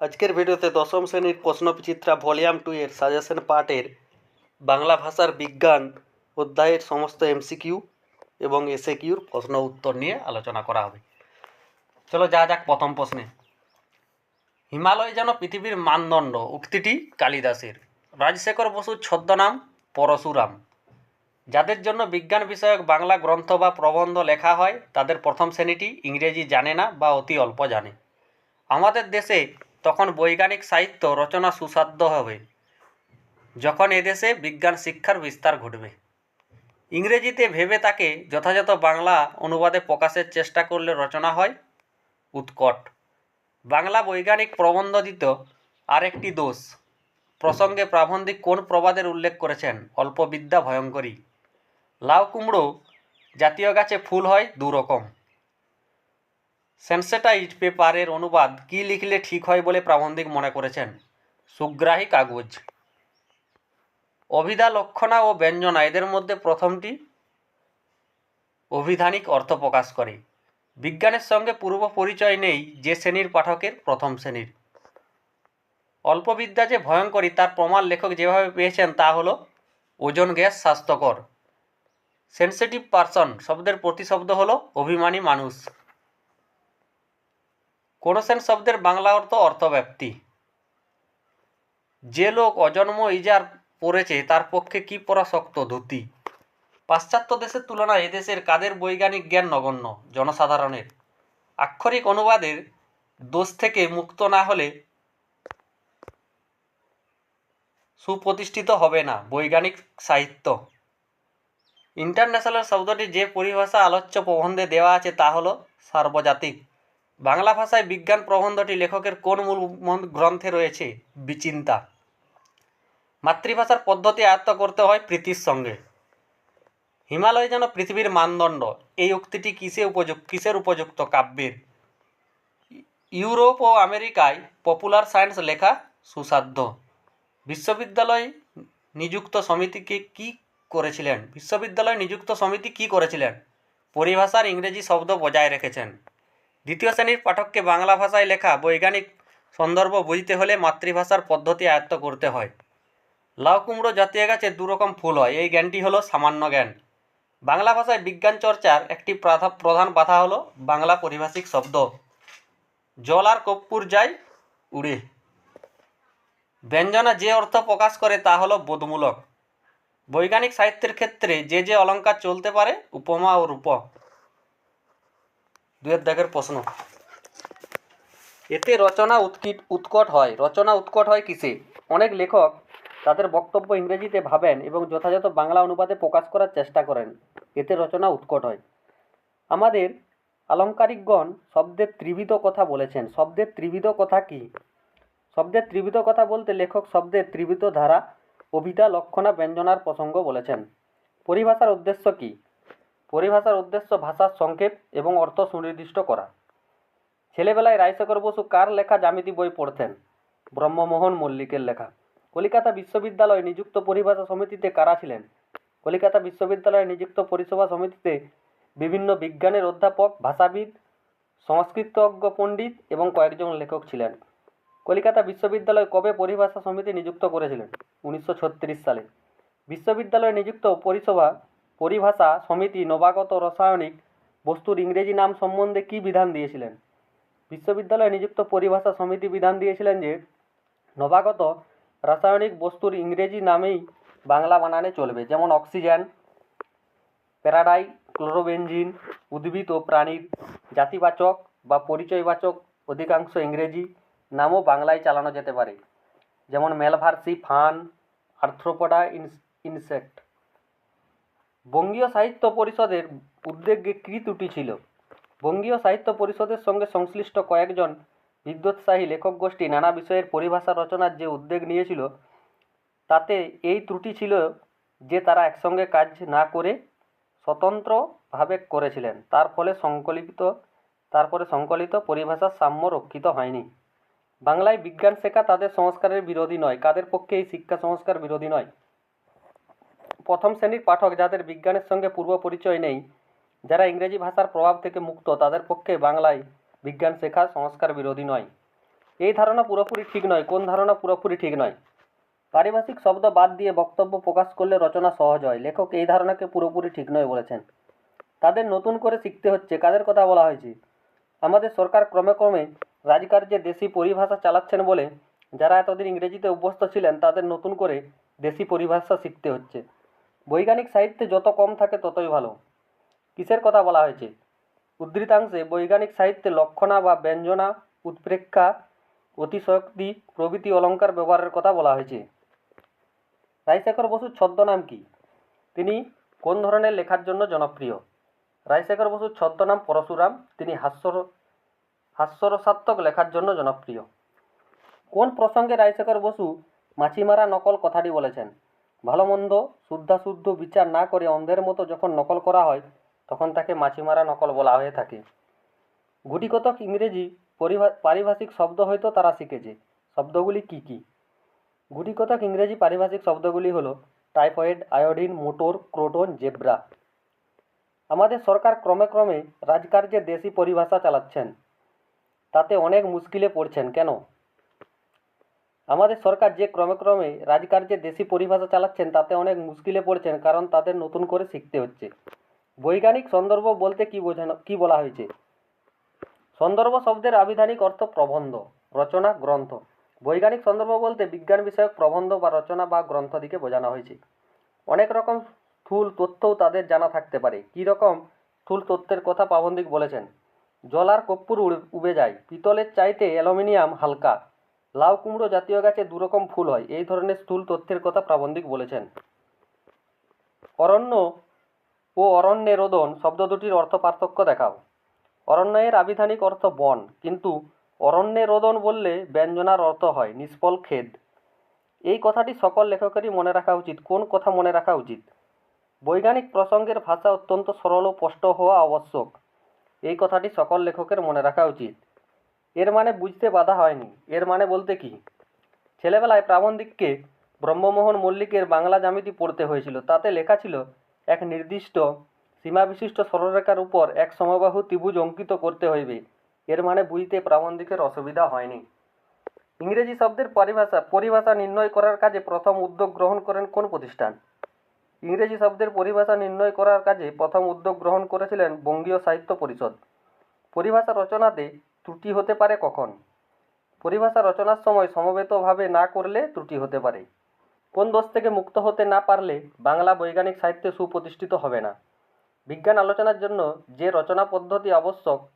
আজকের ভিডিওতে দশম শ্রেণির প্রশ্নবিচিত্রা ভলিউম টু এর সাজেশন পার্টের বাংলা ভাষার বিজ্ঞান অধ্যায়ের সমস্ত এমসিকিউ এবং এসএ কিউর প্রশ্ন উত্তর নিয়ে আলোচনা করা হবে। চলো যা যাক প্রথম প্রশ্নে। হিমালয় যেন পৃথিবীর মানদণ্ড, উক্তিটি কালিদাসের। রাজশেখর বসুর ছদ্মনাম পরশুরাম। যাদের জন্য বিজ্ঞান বিষয়ক বাংলা গ্রন্থ বা প্রবন্ধ লেখা হয়, তাদের প্রথম শ্রেণীটি ইংরেজি জানে না বা অতি অল্প জানে। আমাদের দেশে তখন বৈজ্ঞানিক সাহিত্য রচনা সুসাধ্য হবে, যখন এদেশে বিজ্ঞান শিক্ষার বিস্তার ঘটবে। ইংরেজিতে ভেবে তাকে যথাযথ বাংলা অনুবাদে প্রকাশের চেষ্টা করলে রচনা হয় উৎকট। বাংলা বৈজ্ঞানিক প্রবন্ধ দিত আরেকটি দোষ, প্রসঙ্গে প্রাবন্ধিক কোন প্রবাদের উল্লেখ করেছেন? অল্প বিদ্যা ভয়ঙ্করী। লাউ কুমড়ো জাতীয় গাছে ফুল হয় দু রকম সেন্সেটাইজড পেপারের অনুবাদ কী লিখলে ঠিক হয় বলে প্রাবন্ধিক মনে করেছেন? সুগ্রাহী কাগজ। অভিধা লক্ষণা ও ব্যঞ্জনা, এদের মধ্যে প্রথমটি অভিধানিক অর্থ প্রকাশ করে। বিজ্ঞানের সঙ্গে পূর্ব পরিচয় নেই যে শ্রেণির পাঠকের প্রথম শ্রেণির। অল্প বিদ্যা যে ভয়ঙ্করী তার প্রমাণ লেখক যেভাবে পেয়েছেন তা হলো ওজন গ্যাস স্বাস্থ্যকর। সেন্সিটিভ পারসন, শব্দের প্রতিশব্দ হলো অভিমানী মানুষ। কোনোসেন শব্দের বাংলা অর্থ অর্থব্যাপ্তি যে লোক অজন্ম ইজার পড়েছে, তার পক্ষে কি পরা শক্ত? ধুতি। পাশ্চাত্য দেশের তুলনায় এদেশের কাদের বৈজ্ঞানিক জ্ঞান নগণ্য? জনসাধারণের। আক্ষরিক অনুবাদের দোষ থেকে মুক্ত না হলে সুপ্রতিষ্ঠিত হবে না বৈজ্ঞানিক সাহিত্য। ইন্টারন্যাশনাল শব্দটি যে পরিভাষা আলোচ্য প্রবন্ধে দেওয়া আছে, তা হলো সার্বজাতিক। বাংলা ভাষায় বিজ্ঞান প্রবন্ধটি লেখকের কোন মূল গ্রন্থে রয়েছে? বিচিন্তা। মাতৃভাষার পদ্ধতি আয়ত্ত করতে হয় প্রীতির সঙ্গে। হিমালয় যেন পৃথিবীর মানদণ্ড, এই উক্তিটি কিসে উপযুক্ত, কিসের উপযুক্ত কাব্যের? ইউরোপ ও আমেরিকায় পপুলার সায়েন্স লেখা সুসাধ্য। বিশ্ববিদ্যালয় নিযুক্ত সমিতিকে কি করেছিলেন? বিশ্ববিদ্যালয় নিযুক্ত সমিতি কি করেছিলেন? পরিভাষার ইংরেজি শব্দ বজায় রেখেছেন। দ্বিতীয় শ্রেণির পাঠককে বাংলা ভাষায় লেখা বৈজ্ঞানিক সন্দর্ভ বুঝতে হলে মাতৃভাষার পদ্ধতি আয়ত্ত করতে হয়। লাউ কুমড়ো জাতীয় গাছে দুরকম ফুল হয়। এই জ্ঞানটি হলো সামান্য জ্ঞান। বাংলা ভাষায় বিজ্ঞান চর্চার একটি প্রাধা- প্রধান বাধা হলো বাংলা পরিভাষিক শব্দ। জল আর কপ্পুর যায় উড়ে। ব্যঞ্জনা যে অর্থ প্রকাশ করে তা হলো বোধমূলক। বৈজ্ঞানিক সাহিত্যের ক্ষেত্রে যে যে অলঙ্কার চলতে পারে, উপমা ও রূপক দুয়ের দাগের প্রশ্ন। এতে রচনা উৎকিট, উৎকট হয়। রচনা উৎকট হয় কিসে? অনেক লেখক তাদের বক্তব্য ইংরেজিতে ভাবেন এবং যথাযথ বাংলা অনুবাদে প্রকাশ করার চেষ্টা করেন। এতে রচনা উৎকট হয়। আমাদের আলঙ্কারিকগণ শব্দের ত্রিবিধ কথা বলেছেন। শব্দের ত্রিবিধ কথা কি? শব্দের ত্রিবিধ কথা বলতে লেখক শব্দের ত্রিবিধ ধারা কবিতা লক্ষণা, ব্যঞ্জনার প্রসঙ্গ বলেছেন। পরিভাষার উদ্দেশ্য কি? পরিভাষার উদ্দেশ্য ভাষার সংক্ষেপ এবং অর্থ সুনির্দিষ্ট করা। ছেলেবেলায় রায়শেখর বসু কার লেখা জ্যামিতি বই পড়তেন? ব্রহ্মমোহন মল্লিকের লেখা। কলিকাতা বিশ্ববিদ্যালয়ে নিযুক্ত পরিভাষা সমিতিতে কারা ছিলেন? কলিকাতা বিশ্ববিদ্যালয়ে নিযুক্ত পরিষেবা সমিতিতে বিভিন্ন বিজ্ঞানের অধ্যাপক, ভাষাবিদ, সংস্কৃতজ্ঞ পণ্ডিত এবং কয়েকজন লেখক ছিলেন। কলিকাতা বিশ্ববিদ্যালয় কবে পরিভাষা সমিতি নিযুক্ত করেছিলেন? উনিশশো ছত্রিশ সালে। বিশ্ববিদ্যালয়ে নিযুক্ত পরিষেবা পরিভাষা, সমিতি, নবাগত রাসায়নিক বস্তুর ইংরেজি নাম সম্বন্ধে কী বিধান দিয়েছিলেন? বিশ্ববিদ্যালয়ে নিযুক্ত পরিভাষা সমিতি বিধান দিয়েছিলেন যে, নবাগত রাসায়নিক বস্তুর ইংরেজি নামেই বাংলা বানানে চলবে। যেমন অক্সিজেন, প্যারাডাই, ক্লোরোবেনজিন, উদ্ভিদ ও প্রাণীর জাতিবাচক বা পরিচয়বাচক অধিকাংশ ইংরেজি নামও বাংলায় চালানো যেতে পারে। যেমন মেলভার্সি ফান, আর্থ্রোপোডা ইনসেক্ট। বঙ্গীয় সাহিত্য পরিষদের উদ্যোগে কী ত্রুটি ছিল? বঙ্গীয় সাহিত্য পরিষদের সঙ্গে সংশ্লিষ্ট কয়েকজন বিদ্যোৎসাহী লেখক গোষ্ঠী নানা বিষয়ের পরিভাষা রচনার যে উদ্যোগ নিয়েছিল, তাতে এই ত্রুটি ছিল যে তারা একসঙ্গে কাজ না করে স্বতন্ত্রভাবে করেছিলেন। তার ফলে সংকলিত তারপরে সংকলিত পরিভাষার সাম্য রক্ষিত হয়নি। বাংলায় বিজ্ঞান শেখা তাদের সংস্কারের বিরোধী নয়, কাদের পক্ষে এই শিক্ষা সংস্কার বিরোধী নয়? প্রথম শ্রেণির পাঠক যাদের বিজ্ঞানের সঙ্গে পূর্ব পরিচয় নেই, যারা ইংরেজি ভাষার প্রভাব থেকে মুক্ত, তাদের পক্ষে বাংলায় বিজ্ঞান শেখা সংস্কার বিরোধী নয়। এই ধারণা পুরোপুরি ঠিক নয়। কোন ধারণা পুরোপুরি ঠিক নয়? পারিভাষিক শব্দ বাদ দিয়ে বক্তব্য প্রকাশ করলে রচনা সহজ হয়। লেখক এই ধারণাকে পুরোপুরি ঠিক নয় বলেছেন। তাদের নতুন করে শিখতে হচ্ছে। কাদের কথা বলা হয়েছে? আমাদের সরকার ক্রমে ক্রমে রাজকার্যে দেশি পরিভাষা চালাচ্ছেন বলে, যারা এতদিন ইংরেজিতে অভ্যস্ত ছিলেন, তাদের নতুন করে দেশি পরিভাষা শিখতে হচ্ছে। বৈজ্ঞানিক সাহিত্যে যত কম থাকে ততই ভালো। কিসের কথা বলা হয়েছে? উদ্ধৃতাংশে বৈজ্ঞানিক সাহিত্যে লক্ষণা বা ব্যঞ্জনা, উৎপ্রেক্ষা অতিশয়োক্তি প্রভৃতি অলঙ্কার ব্যবহারের কথা বলা হয়েছে। রাজশেখর বসুর ছদ্মনাম কি? তিনি কোন ধরনের লেখার জন্য জনপ্রিয়? রাজশেখর বসুর ছদ্মনাম পরশুরাম। তিনি হাস্যর, হাস্যরসাত্মক লেখার জন্য জনপ্রিয়। কোন প্রসঙ্গে রাজশেখর বসু মাছিমারা নকল কথাটি বলেছেন? ভালো মন্দ শুদ্ধাশুদ্ধ বিচার না করে অন্ধের মতো যখন নকল করা হয়, তখন তাকে মাছিমারা নকল বলা হয়ে থাকে। গুটিকতক ইংরেজি পরিভা, পারিভাষিক শব্দ হয়তো তারা শিখেছে। শব্দগুলি কি কি? গুটিকতক ইংরেজি পারিভাষিক শব্দগুলি হলো typhoid, iodine, motor, croton, zebra. আমাদের সরকার ক্রমে ক্রমে রাজকার্যে দেশি পরিভাষা চালাচ্ছেন। তাতে অনেক মুশকিলে পড়ছেন, কেন? আমাদের সরকার যে ক্রমে ক্রমে রাজকার্যে দেশি পরিভাষা চালাচ্ছেন, তাতে অনেক মুশকিলে পড়ছেন কারণ তাদের নতুন করে শিখতে হচ্ছে। বৈজ্ঞানিক সন্দর্ভ বলতে কি বোঝানো, কি বলা হয়েছে? সন্দর্ভ শব্দের আবিধানিক অর্থ প্রবন্ধ, রচনা, গ্রন্থ। বৈজ্ঞানিক সন্দর্ভ বলতে বিজ্ঞান বিষয়ক প্রবন্ধ বা রচনা বা গ্রন্থ দিকে বোঝানো হয়েছে। অনেক রকম স্থূল তথ্যও তাদের জানা থাকতে পারে। কী রকম স্থূল তথ্যের কথা প্রাবন্ধিক বলেছেন? জল আর কর্পূর উবে যায়। পিতলের চাইতে অ্যালুমিনিয়াম হালকা। লাউ কুমড়ো জাতীয় গাছে দুরকম ফুল হয়। এই ধরনের স্থূল তথ্যের কথা প্রাবন্ধিক বলেছেন। অরণ্য ও অরণ্যে রোদন শব্দ দুটির অর্থ পার্থক্য দেখাও। অরণ্যের আবিধানিক অর্থ বন, কিন্তু অরণ্যে রোদন বললে ব্যঞ্জনার অর্থ হয় নিষ্ফল খেদ। এই কথাটি সকল লেখকেরই মনে রাখা উচিত। কোন কথা মনে রাখা উচিত? বৈজ্ঞানিক প্রসঙ্গের ভাষা অত্যন্ত সরল ও স্পষ্ট হওয়া আবশ্যক। এই কথাটি সকল লেখকের মনে রাখা উচিত। এর মানে বুঝতে বাধা হয়নি। এর মানে বলতে কি? ছেলেবেলায় প্রাবন্ধিককে ব্রহ্মমোহন মল্লিকের বাংলা জামিতি পড়তে হয়েছিল। তাতে লেখা ছিল, এক নির্দিষ্ট সীমাবিশিষ্ট সরলরেখার উপর এক সমবাহু ত্রিভুজ অঙ্কিত করতে হইবে। এর মানে বুঝতে প্রাবন্ধিকের অসুবিধা হয়নি। ইংরেজি শব্দের পরিভাষা পরিভাষা নির্ণয় করার কাজে প্রথম উদ্যোগ গ্রহণ করেন কোন প্রতিষ্ঠান? ইংরেজি শব্দের পরিভাষা নির্ণয় করার কাজে প্রথম উদ্যোগ গ্রহণ করেছিলেন বঙ্গীয় সাহিত্য পরিষদ। পরিভাষা রচনাতে ত্রুটি হতে পারে কখন? পরিভাষা রচনার সময় সমবেতভাবে না করলে ত্রুটি হতে পারে। কোন দোষ থেকে মুক্ত হতে না পারলে বাংলা বৈজ্ঞানিক সাহিত্যে সুপ্রতিষ্ঠিত হবে না। বিজ্ঞান আলোচনার জন্য যে রচনা পদ্ধতি আবশ্যক,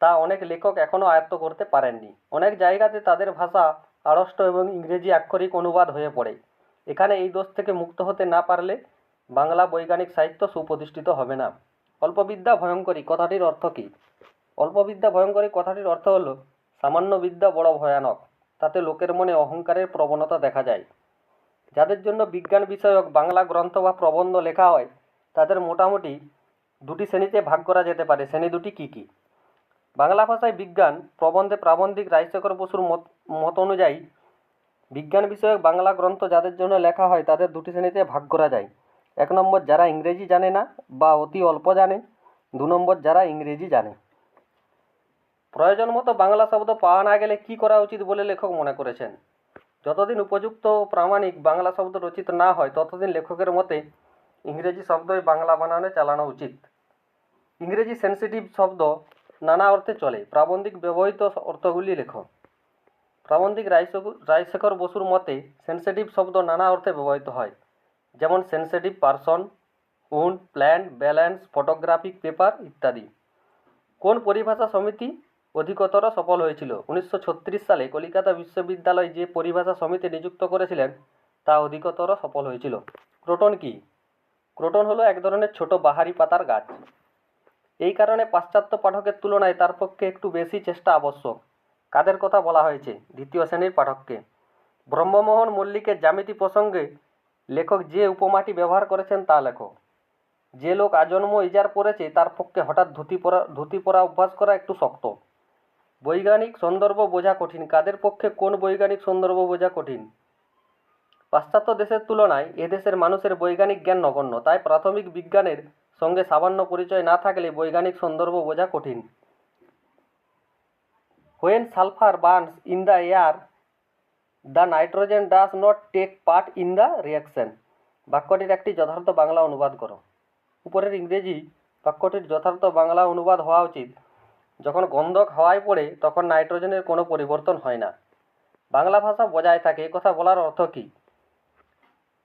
তা অনেক লেখক এখনও আয়ত্ত করতে পারেননি। অনেক জায়গাতে তাদের ভাষা আড়ষ্ট এবং ইংরেজি আক্ষরিক অনুবাদ হয়ে পড়ে। এখানে এই দোষ থেকে মুক্ত হতে না পারলে বাংলা বৈজ্ঞানিক সাহিত্য সুপ্রতিষ্ঠিত হবে না। অল্পবিদ্যা ভয়ঙ্করী, কথাটির অর্থ কী? অল্পবিদ্যা ভয়ঙ্করী কথাটির অর্থ হলো, সামান্য বিদ্যা বড় ভয়ানক, তাতে লোকের মনে অহংকারের প্রবণতা দেখা যায়। যাদের জন্য বিজ্ঞান বিষয়ক বাংলা গ্রন্থ বা প্রবন্ধ লেখা হয়, তাদের মোটামুটি দুটি শ্রেণীতে ভাগ করা যেতে পারে। শ্রেণি দুটি কী কী? বাংলা ভাষায় বিজ্ঞান, প্রবন্ধে প্রাবন্ধিক রাজশেখর বসুর মত মত অনুযায়ী, বিজ্ঞান বিষয়ক বাংলা গ্রন্থ যাদের জন্য লেখা হয়, তাদের দুটি শ্রেণীতে ভাগ করা যায়। এক নম্বর যারা ইংরেজি জানে না বা অতি অল্প জানে, দু নম্বর যারা ইংরেজি জানে। প্রয়োজন মতো বাংলা শব্দ পাওয়া না গেলে কী করা উচিত বলে লেখক মনে করেছেন? যতদিন উপযুক্ত প্রামাণিক বাংলা শব্দ রচিত না হয়, ততদিন লেখকের মতে ইংরেজি শব্দই বাংলা বানানে চালানো উচিত। ইংরেজি সেন্সিটিভ শব্দ নানা অর্থে চলে, প্রাবন্ধিক ব্যবহৃত অর্থগুলি লেখ। প্রাবন্ধিক রায়শেখর বসুর মতে সেন্সিটিভ শব্দ নানা অর্থে ব্যবহৃত হয়, যেমন sensitive person wound plant balance photographic paper ইত্যাদি। কোন পরিভাষা সমিতি অধিকতর সফল হয়েছিল। উনিশশো ছত্রিশ সালে কলিকাতা বিশ্ববিদ্যালয় যে পরিভাষা সমিতি নিযুক্ত করেছিলেন, তা অধিকতর সফল হয়েছিল। ক্রোটন কি? ক্রোটন হলো এক ধরনের ছোট বাহারি পাতার গাছ। এই কারণে পাশ্চাত্য পাঠকের তুলনায় তার পক্ষে একটু বেশি চেষ্টা আবশ্যক। কাদের কথা বলা হয়েছে? দ্বিতীয় শ্রেণির পাঠককে। ব্রহ্মমোহন মল্লিকের জ্যামিতি প্রসঙ্গে লেখক যে উপমাটি ব্যবহার করেছেন তা লেখো। যে লোক আজন্ম ইজার পড়েছে, তার পক্ষে হঠাৎ ধুতি পরা ধুতি পরা অভ্যাস করা একটু শক্ত। বৈজ্ঞানিক সন্দর্ভ বোঝা কঠিন। কাদের পক্ষে কোন বৈজ্ঞানিক সন্দর্ভ বোঝা কঠিন? পাশ্চাত্য দেশের তুলনায় এদেশের মানুষের বৈজ্ঞানিক জ্ঞান নগণ্য, তাই প্রাথমিক বিজ্ঞানের সঙ্গে সামান্য পরিচয় না থাকলে বৈজ্ঞানিক সন্দর্ভ বোঝা কঠিন। When sulphur burns in the air the nitrogen does not take part in the reaction বাক্যটির একটি যথার্থ বাংলা অনুবাদ করো। উপরের ইংরেজি বাক্যটির যথার্থ বাংলা অনুবাদ হওয়া উচিত। যখন গন্ধক হাওয়ায় পড়ে, তখন নাইট্রোজেনের কোনো পরিবর্তন হয় না। বাংলা ভাষা বজায় থাকে, কথা বলার অর্থ কী?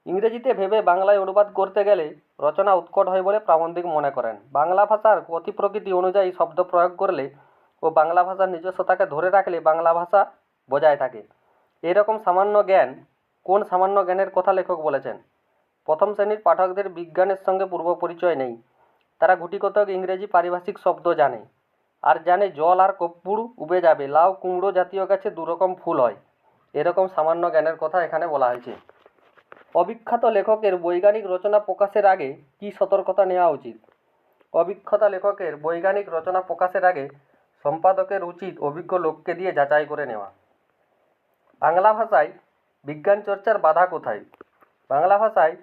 ইংরেজিতে ভেবে বাংলায় অনুবাদ করতে গেলে রচনা উৎকট হয় বলে প্রাবন্ধিক মনে করেন। বাংলা ভাষার গতি প্রকৃতি অনুযায়ী শব্দ প্রয়োগ করলে ও বাংলা ভাষার নিজস্বতাকে ধরে রাখলে বাংলা ভাষা বজায় থাকে। এরকম সামান্য জ্ঞান কোন সামান্য জ্ঞানের কথা লেখক বলেছেন? প্রথম শ্রেণির পাঠকদের বিজ্ঞানের সঙ্গে পূর্ব পরিচয় নেই। তারা গুটিকতক ইংরেজি পারিভাষিক শব্দ জানে। আর জানে জল আর কপ্পুর উবে যাবে। লাউ, কুমড়ো জাতীয় গাছে দুরকম ফুল হয়। এরকম সামান্য জ্ঞানের কথা এখানে বলা হয়েছে। অবিখ্যাত লেখকের বৈজ্ঞানিক রচনা প্রকাশের আগে কী সতর্কতা নেওয়া উচিত? অবিখ্যাত লেখকের বৈজ্ঞানিক রচনা প্রকাশের আগে সম্পাদকের উচিত অভিজ্ঞ লোককে দিয়ে যাচাই করে নেওয়া। বাংলা ভাষায় বিজ্ঞান চর্চার বাধা কোথায়? বাংলা ভাষায়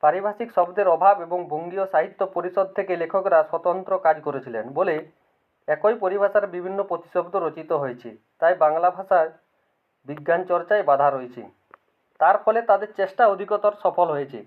পারিভাষিক শব্দের অভাব এবং বঙ্গীয় সাহিত্য পরিষদ থেকে লেখকরা স্বতন্ত্র কাজ করেছিলেন বলে একই পরিভাষার বিভিন্ন প্রতিশব্দ রচিত হয়েছে, তাই বাংলা ভাষায় বিজ্ঞান চর্চায় বাধা রয়েছে। তার ফলে তাদের চেষ্টা অধিকতর সফল হয়েছে।